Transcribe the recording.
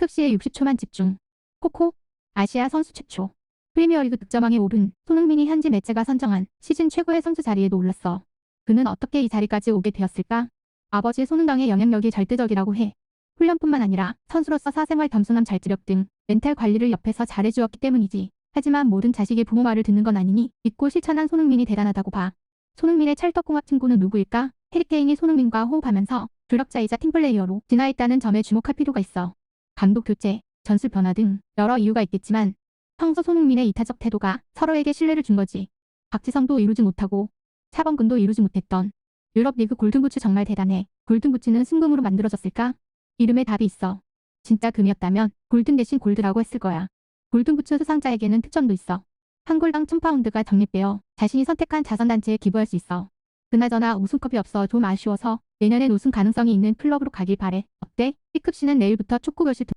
B급 시에 60초만 집중. 코코, 아시아 선수 최초. 프리미어리그 득점왕에 오른 손흥민이 현지 매체가 선정한 시즌 최고의 선수 자리에도 올랐어. 그는 어떻게 이 자리까지 오게 되었을까? 아버지 손흥당의 영향력이 절대적이라고 해. 훈련뿐만 아니라 선수로서 사생활 겸손함 잘지력 등 멘탈 관리를 옆에서 잘해주었기 때문이지. 하지만 모든 자식이 부모 말을 듣는 건 아니니 믿고 실천한 손흥민이 대단하다고 봐. 손흥민의 찰떡궁합 친구는 누구일까? 해리케인이 손흥민과 호흡하면서 조력자이자 팀플레이어로 진화했다는 점에 주목할 필요가 있어. 감독 교체, 전술 변화 등 여러 이유가 있겠지만 평소 손흥민의 이타적 태도가 서로에게 신뢰를 준 거지. 박지성도 이루지 못하고 차범근도 이루지 못했던 유럽 리그 골든부츠 정말 대단해. 골든부츠는 순금으로 만들어졌을까? 이름에 답이 있어. 진짜 금이었다면 골든 대신 골드라고 했을 거야. 골든부츠 수상자에게는 특전도 있어. 한 골당 1000파운드가 적립되어 자신이 선택한 자선단체에 기부할 수 있어. 그나저나 우승컵이 없어 좀 아쉬워서 내년엔 우승 가능성이 있는 클럽으로 가길 바래. 어때? B급 씨는 내일부터 축구 등